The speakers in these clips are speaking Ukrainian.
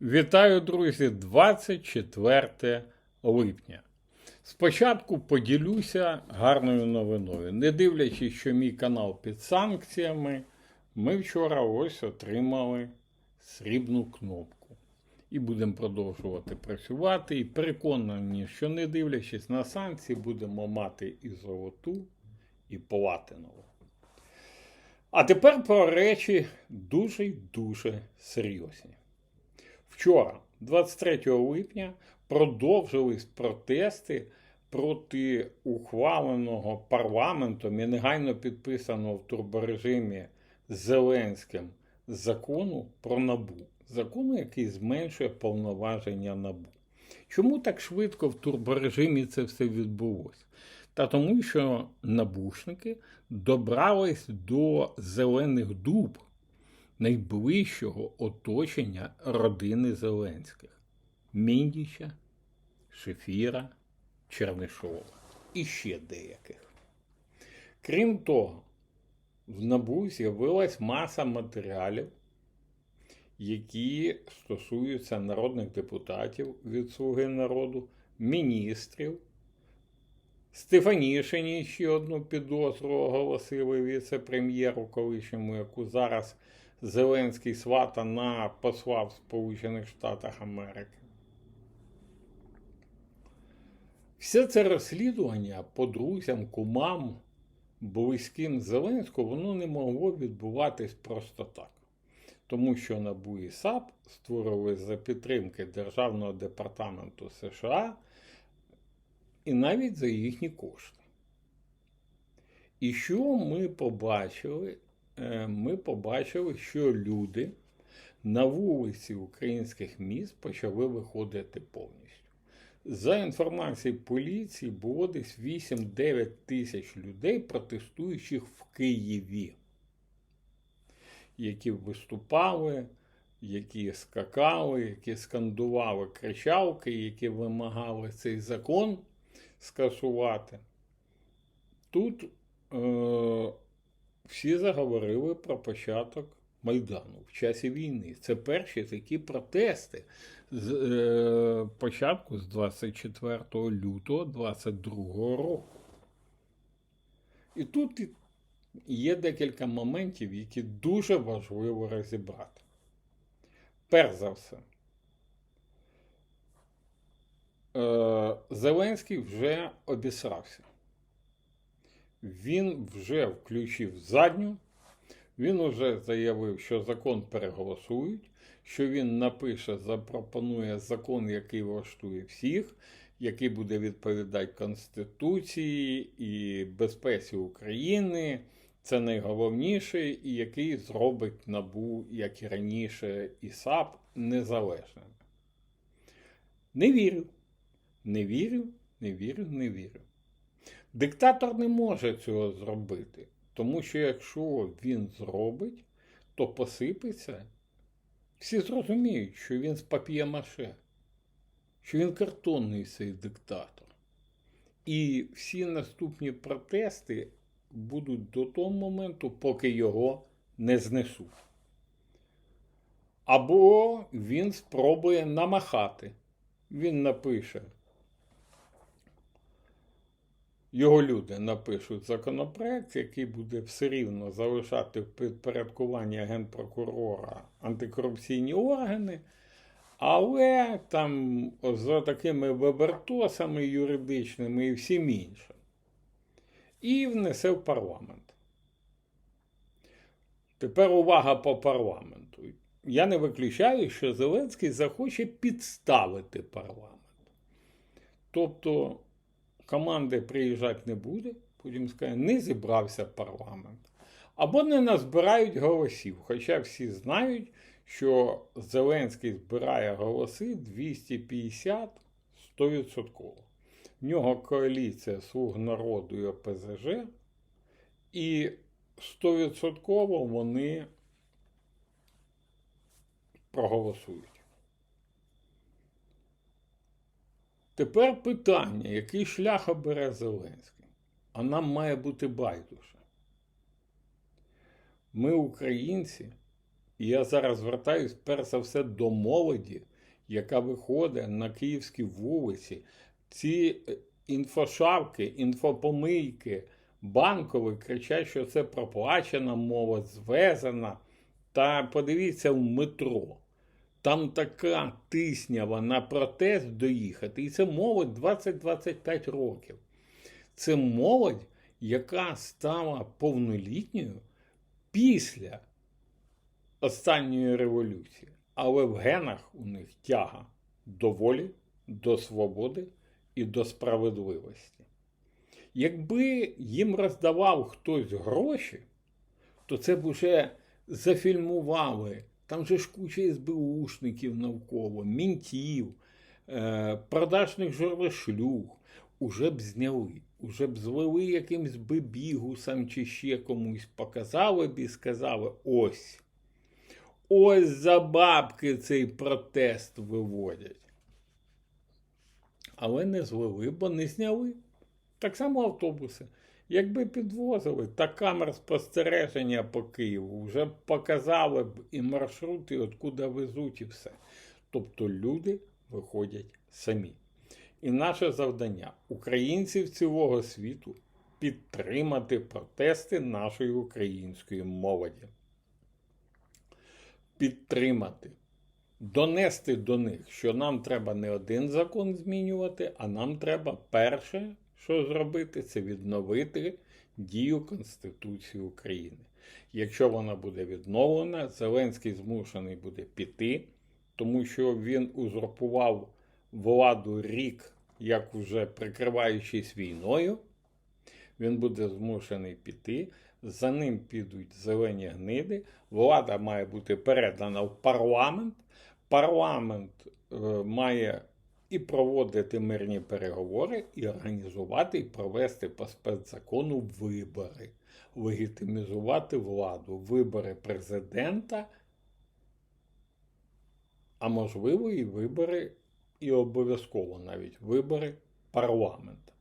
Вітаю, друзі, 24 липня. Спочатку поділюся гарною новиною. Не дивлячись, що мій канал під санкціями, ми вчора ось отримали срібну кнопку. І будемо продовжувати працювати. І переконані, що не дивлячись на санкції, будемо мати і золоту, і платинову. А тепер про речі дуже дуже серйозні. Вчора, 23 липня, продовжились протести проти ухваленого парламентом і негайно підписаного в турборежимі Зеленським закону про набу. Закону, який зменшує повноваження набу. Чому так швидко в турборежимі це все відбулося? Та тому, що набушники добрались до зелених дуб найближчого оточення родини Зеленських Міндіча, Шефіра, Чернишова і ще деяких. Крім того, в НАБУ з'явилась маса матеріалів, які стосуються народних депутатів від Слуги народу, міністрів. Стефанішині ще одну підозру оголосили віце-прем'єру колишньому, яку зараз Зеленський свата на посла в Сполучених Штатах Америки. Все це розслідування по друзям, кумам, близьким Зеленського, воно не могло відбуватись просто так. Тому що НАБУ і САП створили за підтримки Державного департаменту США і навіть за їхні кошти. І що ми побачили? Е, Ми побачили, що люди на вулиці українських міст почали виходити повністю. За інформацією поліції, було десь 8-9 тисяч людей, протестуючих в Києві, які виступали, які скакали, які скандували кричалки, які вимагали цей закон скасувати. Тут е, всі заговорили про початок Майдану в часі війни. Це перші такі протести з е, початку з 24 лютого 22 року. І тут є декілька моментів, які дуже важливо розібрати. Перш за все, е, Зеленський вже обісрався. Він вже включив задню, він вже заявив, що закон переголосують, що він напише, запропонує закон, який влаштує всіх, який буде відповідати Конституції і безпеці України. Це найголовніше, і який зробить набу, як і раніше, і САП незалежним. Не вірю. Не вірю, не вірю, не вірю. Диктатор не може цього зробити, тому що якщо він зробить, то посипеться. Всі зрозуміють, що він з пап'є-маше, що він картонний цей диктатор. І всі наступні протести будуть до того моменту, поки його не знесуть. Або він спробує намахати. Він напише. Його люди напишуть законопроект, який буде все рівно залишати в підпорядкуванні генпрокурора антикорупційні органи, але там за такими вибертосами юридичними і всім іншим. І внесе в парламент. Тепер увага по парламенту. Я не виключаю, що Зеленський захоче підставити парламент. Тобто команди приїжджати не буде, потім скаже, не зібрався парламент. Або не назбирають голосів. Хоча всі знають, що Зеленський збирає голоси 250 100%. В нього коаліція Слуг народу і ОПЗЖ, і 100% вони проголосують. Тепер питання, який шлях обере Зеленський? А нам має бути байдуже. Ми, українці, І я зараз звертаюсь перш за все до молоді, яка виходить на київські вулиці. Ці е, інфошавки, інфопомийки, банкові кричать, що це проплачена мова, звезена. Та подивіться в метро. Там така тиснява на протест доїхати. І це молодь 20-25 років. Це молодь, яка стала повнолітньою після останньої революції. Але в генах у них тяга до волі, до свободи і до справедливості. Якби їм роздавав хтось гроші, то це б уже зафільмували. Там же ж куча СБУшників навколо, мінтів, е, продажних жорношлюг. Уже б зняли, уже б звели якимсь бибігусам чи ще комусь, показали б і сказали: ось. Ось за бабки цей протест виводять. Але не звели, бо не зняли. Так само автобуси. Якби підвозили та камер спостереження по Києву, вже показали б і маршрути, откуда везуть, і все. Тобто люди виходять самі. І наше завдання українців цілого світу підтримати протести нашої української молоді. Підтримати, донести до них, що нам треба не один закон змінювати, а нам треба перше, що зробити, це відновити дію Конституції України. Якщо вона буде відновлена, Зеленський змушений буде піти, тому що він узурпував владу рік, як уже прикриваючись війною. Він буде змушений піти. За ним підуть зелені гниди. Влада має бути передана в парламент. Парламент е, має і проводити мирні переговори, і організувати і провести по спецзакону вибори, легітимізувати владу, вибори президента, а можливо, і вибори, і обов'язково навіть вибори парламенту.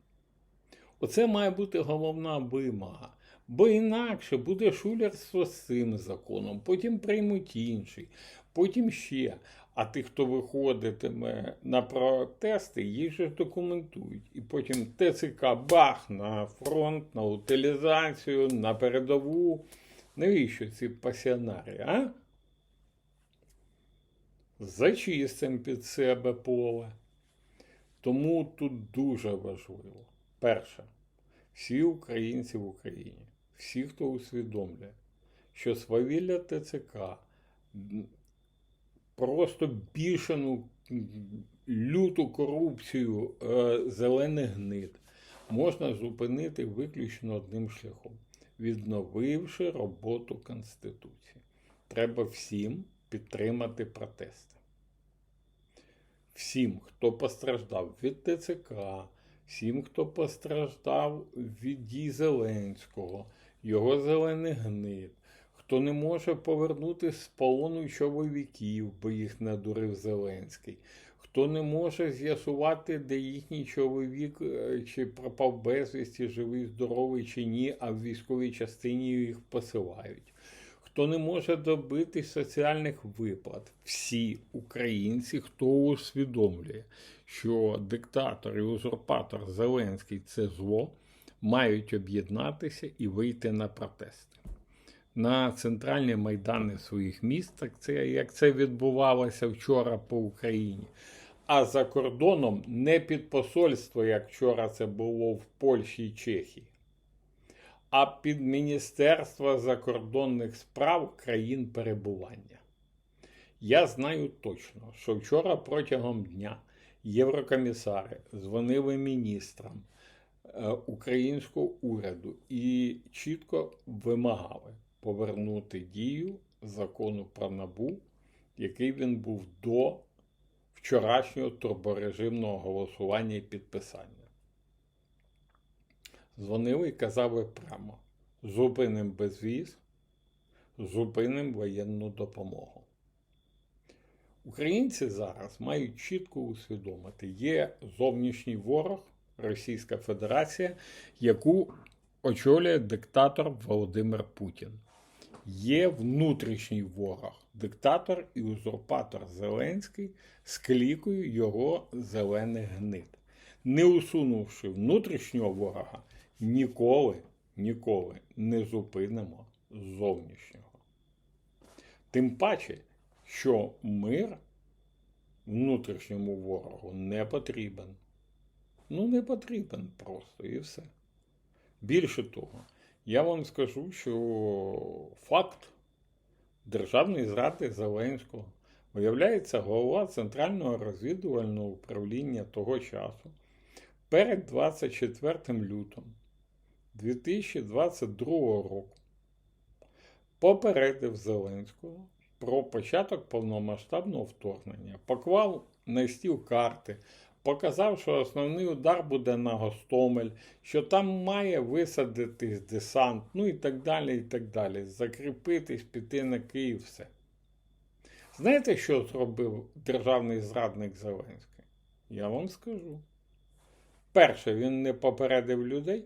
Оце має бути головна вимога. Бо інакше буде шулерство з цим законом, потім приймуть інший, потім ще. А тих, хто виходитиме на протести, їх же документують. І потім ТЦК бах на фронт, на утилізацію, на передову. Навіщо ці пасіонарі, а? Зачистимо під себе поле. Тому тут дуже важливо. Перше, всі українці в Україні, всі, хто усвідомлює, що свавілля ТЦК просто бішену люту корупцію е, зелених гнид можна зупинити виключно одним шляхом, відновивши роботу Конституції. Треба всім підтримати протести. Всім, хто постраждав від ТЦК, всім, хто постраждав від дій Зеленського, його зелених гнид, хто не може повернути з полону чоловіків, бо їх надурив Зеленський, хто не може з'ясувати, де їхній чоловік е, чи пропав безвісті, живий, здоровий чи ні, а в військовій частині їх посилають. Хто не може добитись соціальних виплат, всі українці, хто усвідомлює, що диктатор і узурпатор Зеленський це зло, мають об'єднатися і вийти на протести на центральні майдани своїх міст, так це як це відбувалося вчора по Україні. А за кордоном не під посольство, як вчора це було в Польщі і Чехії, а під Міністерство закордонних справ країн перебування. Я знаю точно, що вчора протягом дня єврокомісари дзвонили міністрам е, українського уряду і чітко вимагали повернути дію закону про набу, який він був до вчорашнього турборежимного голосування і підписання. Дзвонили і казали прямо: зупинимо безвіз, зупинимо воєнну допомогу. Українці зараз мають чітко усвідомити, є зовнішній ворог Російська Федерація, яку очолює диктатор Володимир Путін. Є внутрішній ворог, диктатор і узурпатор Зеленський з клікою його зелених гнид. Не усунувши внутрішнього ворога, ніколи, ніколи не зупинимо зовнішнього. Тим паче, що мир внутрішньому ворогу не потрібен. Ну, не потрібен просто і все. Більше того, я вам скажу, що факт державної зради Зеленського. Виявляється голова Центрального розвідувального управління того часу перед 24 лютого 2022 року попередив Зеленського про початок повномасштабного вторгнення, поклав на стіл карти, показав, що основний удар буде на Гостомель, що там має висадитись десант, ну і так далі, і так далі. Закріпитись, піти на Київ, все. Знаєте, що зробив державний зрадник Зеленський? Я вам скажу. Перше, він не попередив людей,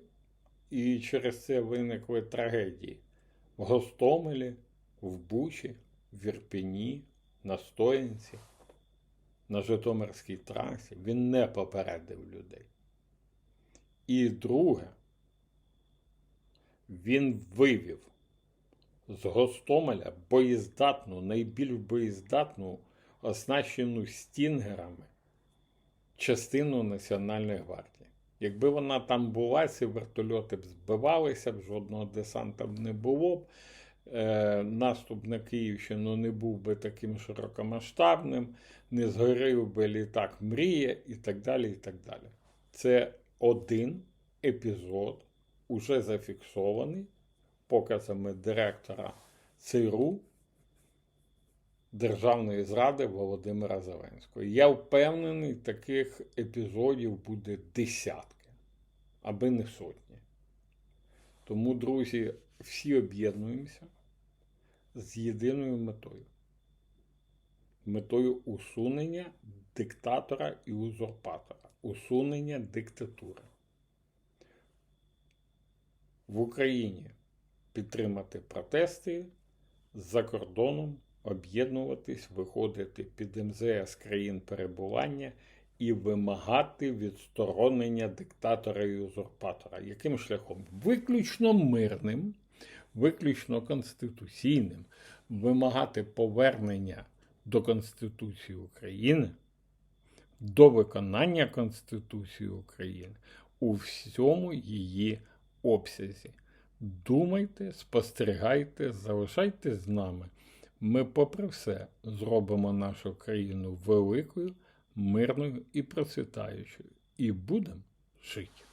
і через це виникли трагедії в Гостомелі, в Бучі, в Ірпіні, на Стоянці, на Житомирській трасі. Він не попередив людей. І друге, він вивів з Гостомеля боєздатну, найбільш боєздатну, оснащену стінгерами частину Національної гвардії. Якби вона там була, ці вертольоти б збивалися б, жодного десанта б не було б. Е, наступ на Київщину не був би таким широкомасштабним, не згорів би літак Мрія і так далі. і так далі. Це один епізод, уже зафіксований показами директора ЦРУ Державної зради Володимира Зеленського. Я впевнений, таких епізодів буде десятки, аби не сотні. Тому, друзі, всі об'єднуємося з єдиною метою. Метою усунення диктатора і узурпатора, усунення диктатури. В Україні підтримати протести за кордоном, об'єднуватись, виходити під МЗС країн перебування і вимагати відсторонення диктатора і узурпатора. Яким шляхом? Виключно мирним, виключно конституційним, вимагати повернення до Конституції України, до виконання Конституції України у всьому її обсязі. Думайте, спостерігайте, залишайтесь з нами. Ми, попри все, зробимо нашу країну великою, мирною і процвітаючою. І будемо жити.